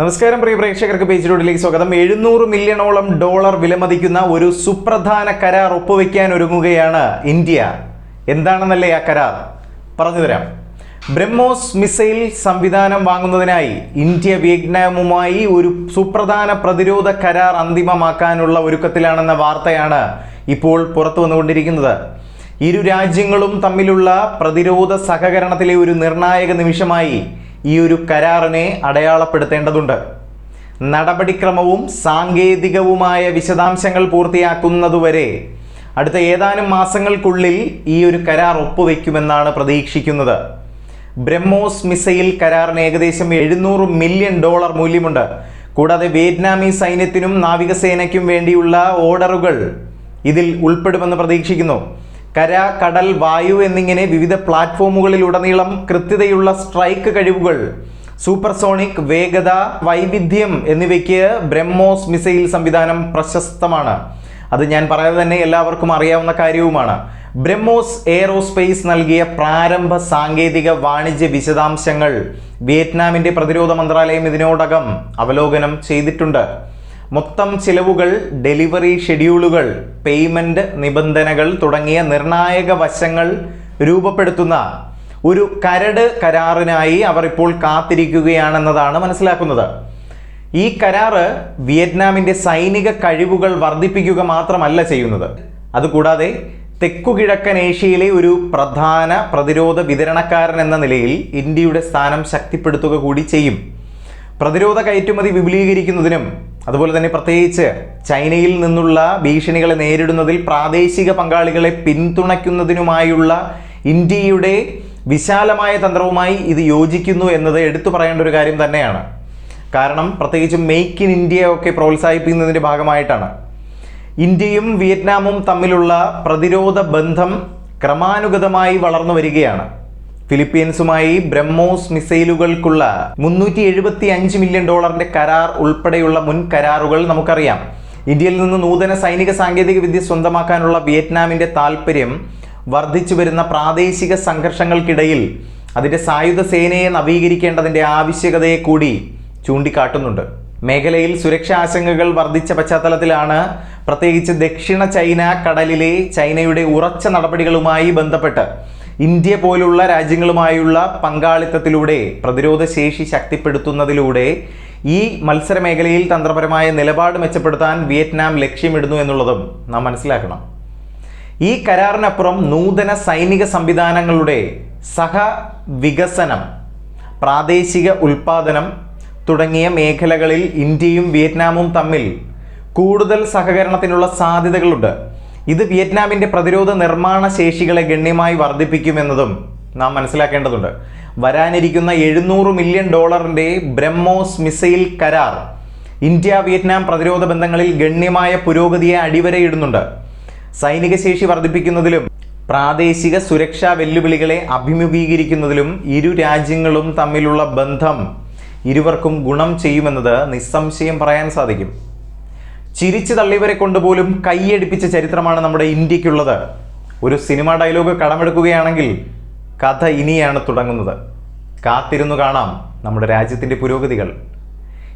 നമസ്കാരം പ്രിയ പ്രേക്ഷകർക്ക് പേജ് റോഡിലേക്ക് സ്വാഗതം. എഴുന്നൂറ് മില്യണോളം ഡോളർ വിലമതിക്കുന്ന ഒരു സുപ്രധാന കരാർ ഒപ്പുവെക്കാൻ ഒരുങ്ങുകയാണ് ഇന്ത്യ. എന്താണെന്നല്ലേ ആ കരാർ? പറഞ്ഞുതരാം ബ്രഹ്മോസ് മിസൈൽ സംവിധാനം വാങ്ങുന്നതിനായി ഇന്ത്യ വിയറ്റ്നാമുമായി ഒരു സുപ്രധാന പ്രതിരോധ കരാർ അന്തിമമാക്കാനുള്ള ഒരുക്കത്തിലാണെന്ന വാർത്തയാണ് ഇപ്പോൾ പുറത്തു വന്നുകൊണ്ടിരിക്കുന്നത്. ഇരു രാജ്യങ്ങളും തമ്മിലുള്ള പ്രതിരോധ സഹകരണത്തിലെ ഒരു നിർണായക നിമിഷമായി ഈ ഒരു കരാറിനെ അടയാളപ്പെടുത്തേണ്ടതുണ്ട്. നടപടിക്രമവും സാങ്കേതികവുമായ വിശദാംശങ്ങൾ പൂർത്തിയാക്കുന്നതുവരെ അടുത്ത ഏതാനും മാസങ്ങൾക്കുള്ളിൽ ഈ ഒരു കരാർ ഒപ്പുവെക്കുമെന്നാണ് പ്രതീക്ഷിക്കുന്നത്. ബ്രഹ്മോസ് മിസൈൽ കരാറിന് ഏകദേശം എഴുന്നൂറ് മില്യൺ ഡോളർ മൂല്യമുണ്ട്. കൂടാതെ വിയറ്റ്നാമി സൈന്യത്തിനും നാവികസേനയ്ക്കും വേണ്ടിയുള്ള ഓർഡറുകൾ ഇതിൽ ഉൾപ്പെടുമെന്ന് പ്രതീക്ഷിക്കുന്നു. കര കടൽ വായു എന്നിങ്ങനെ വിവിധ പ്ലാറ്റ്ഫോമുകളിലുടനീളം കൃത്യതയുള്ള സ്ട്രൈക്ക് കഴിവുകൾ സൂപ്പർസോണിക് വേഗത വൈവിധ്യം എന്നിവയ്ക്ക് ബ്രഹ്മോസ് മിസൈൽ സംവിധാനം പ്രശസ്തമാണ്. അത് ഞാൻ പറയാതെ തന്നെ എല്ലാവർക്കും അറിയാവുന്ന കാര്യവുമാണ്. ബ്രഹ്മോസ് എയറോസ്പേസ് നൽകിയ പ്രാരംഭ സാങ്കേതിക വാണിജ്യ വിശദാംശങ്ങൾ വിയറ്റ്നാമിന്റെ പ്രതിരോധ മന്ത്രാലയം ഇതിനോടകം അവലോകനം ചെയ്തിട്ടുണ്ട്. മൊത്തം ചിലവുകൾ ഡെലിവറി ഷെഡ്യൂളുകൾ പേയ്മെന്റ് നിബന്ധനകൾ തുടങ്ങിയ നിർണായക വശങ്ങൾ രൂപപ്പെടുത്തുന്ന ഒരു കരട് കരാറിനായി അവർ ഇപ്പോൾ കാത്തിരിക്കുകയാണെന്നതാണ് മനസ്സിലാക്കുന്നത്. ഈ കരാറ് വിയറ്റ്നാമിന്റെ സൈനിക കഴിവുകൾ വർദ്ധിപ്പിക്കുക മാത്രമല്ല ചെയ്യുന്നത്. അതുകൂടാതെ തെക്കുകിഴക്കൻ ഏഷ്യയിലെ ഒരു പ്രധാന പ്രതിരോധ വിതരണക്കാരൻ എന്ന നിലയിൽ ഇന്ത്യയുടെ സ്ഥാനം ശക്തിപ്പെടുത്തുക കൂടി ചെയ്യും. പ്രതിരോധ കയറ്റുമതി വിപുലീകരിക്കുന്നതിനും അതുപോലെ തന്നെ പ്രത്യേകിച്ച് ചൈനയിൽ നിന്നുള്ള ഭീഷണികളെ നേരിടുന്നതിൽ പ്രാദേശിക പങ്കാളികളെ പിന്തുണയ്ക്കുന്നതിനുമായുള്ള ഇന്ത്യയുടെ വിശാലമായ തന്ത്രവുമായി ഇത് യോജിക്കുന്നു എന്നത് എടുത്തു പറയേണ്ട ഒരു കാര്യം തന്നെയാണ്. കാരണം പ്രത്യേകിച്ച് മെയ്ക്ക് ഇൻ ഇന്ത്യ ഒക്കെ പ്രോത്സാഹിപ്പിക്കുന്നതിന്റെ ഭാഗമായിട്ടാണ്. ഇന്ത്യയും വിയറ്റ്നാമും തമ്മിലുള്ള പ്രതിരോധ ബന്ധം ക്രമാനുഗതമായി വളർന്നു വരികയാണ്. ഫിലിപ്പീൻസുമായി ബ്രഹ്മോസ് മിസൈലുകൾക്കുള്ള മുന്നൂറ്റി എഴുപത്തി അഞ്ച് മില്യൺ ഡോളറിന്റെ കരാർ ഉൾപ്പെടെയുള്ള മുൻ കരാറുകൾ നമുക്കറിയാം. ഇന്ത്യയിൽ നിന്ന് നൂതന സൈനിക സാങ്കേതിക വിദ്യ സ്വന്തമാക്കാനുള്ള വിയറ്റ്നാമിന്റെ താൽപ്പര്യം വർദ്ധിച്ചു വരുന്ന പ്രാദേശിക സംഘർഷങ്ങൾക്കിടയിൽ അതിന്റെ സായുധ സേനയെ നവീകരിക്കേണ്ടതിന്റെ ആവശ്യകതയെ കൂടി ചൂണ്ടിക്കാട്ടുന്നുണ്ട്. മേഖലയിൽ സുരക്ഷാ ആശങ്കകൾ വർദ്ധിച്ച പശ്ചാത്തലത്തിലാണ് പ്രത്യേകിച്ച് ദക്ഷിണ ചൈന കടലിലെ ചൈനയുടെ ഉറച്ച നടപടികളുമായി ബന്ധപ്പെട്ട് ഇന്ത്യ പോലുള്ള രാജ്യങ്ങളുമായുള്ള പങ്കാളിത്തത്തിലൂടെ പ്രതിരോധ ശേഷി ശക്തിപ്പെടുത്തുന്നതിലൂടെ ഈ മത്സര മേഖലയിൽ തന്ത്രപരമായ നിലപാട് മെച്ചപ്പെടുത്താൻ വിയറ്റ്നാം ലക്ഷ്യമിടുന്നു എന്നുള്ളതും നാം മനസ്സിലാക്കണം. ഈ കരാറിനപ്പുറം നൂതന സൈനിക സംവിധാനങ്ങളുടെ സഹ വികസനം പ്രാദേശിക ഉൽപാദനം തുടങ്ങിയ മേഖലകളിൽ ഇന്ത്യയും വിയറ്റ്നാമും തമ്മിൽ കൂടുതൽ സഹകരണത്തിനുള്ള സാധ്യതകളുണ്ട്. ഇത് വിയറ്റ്നാമിന്റെ പ്രതിരോധ നിർമ്മാണ ശേഷികളെ ഗണ്യമായി വർദ്ധിപ്പിക്കുമെന്നതും നാം മനസ്സിലാക്കേണ്ടതുണ്ട്. വരാനിരിക്കുന്ന എഴുന്നൂറ് മില്യൺ ഡോളറിന്റെ ബ്രഹ്മോസ് മിസൈൽ കരാർ ഇന്ത്യ വിയറ്റ്നാം പ്രതിരോധ ബന്ധങ്ങളിൽ ഗണ്യമായ പുരോഗതിയെ അടിവരയിടുന്നുണ്ട്. സൈനിക ശേഷി വർദ്ധിപ്പിക്കുന്നതിലും പ്രാദേശിക സുരക്ഷാ വെല്ലുവിളികളെ അഭിമുഖീകരിക്കുന്നതിലും ഇരു രാജ്യങ്ങളും തമ്മിലുള്ള ബന്ധം ഇരുവർക്കും ഗുണം ചെയ്യുമെന്നത് നിസ്സംശയം പറയാൻ സാധിക്കും. ചിരിച്ചു തള്ളിയവരെ കൊണ്ടുപോലും കൈയടിപ്പിച്ച ചരിത്രമാണ് നമ്മുടെ ഇന്ത്യക്കുള്ളത് ഒരു സിനിമ ഡയലോഗ് കടമെടുക്കുകയാണെങ്കിൽ കഥ ഇനിയാണ് തുടങ്ങുന്നത്. കാത്തിരുന്നു കാണാം നമ്മുടെ രാജ്യത്തിന്റെ പുരോഗതികൾ.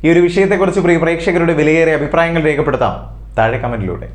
ഈ ഒരു വിഷയത്തെക്കുറിച്ച് പ്രിയ പ്രേക്ഷകരുടെ വിലയേറിയ അഭിപ്രായങ്ങൾ രേഖപ്പെടുത്താം. താഴെ കമന്റിലൂടെ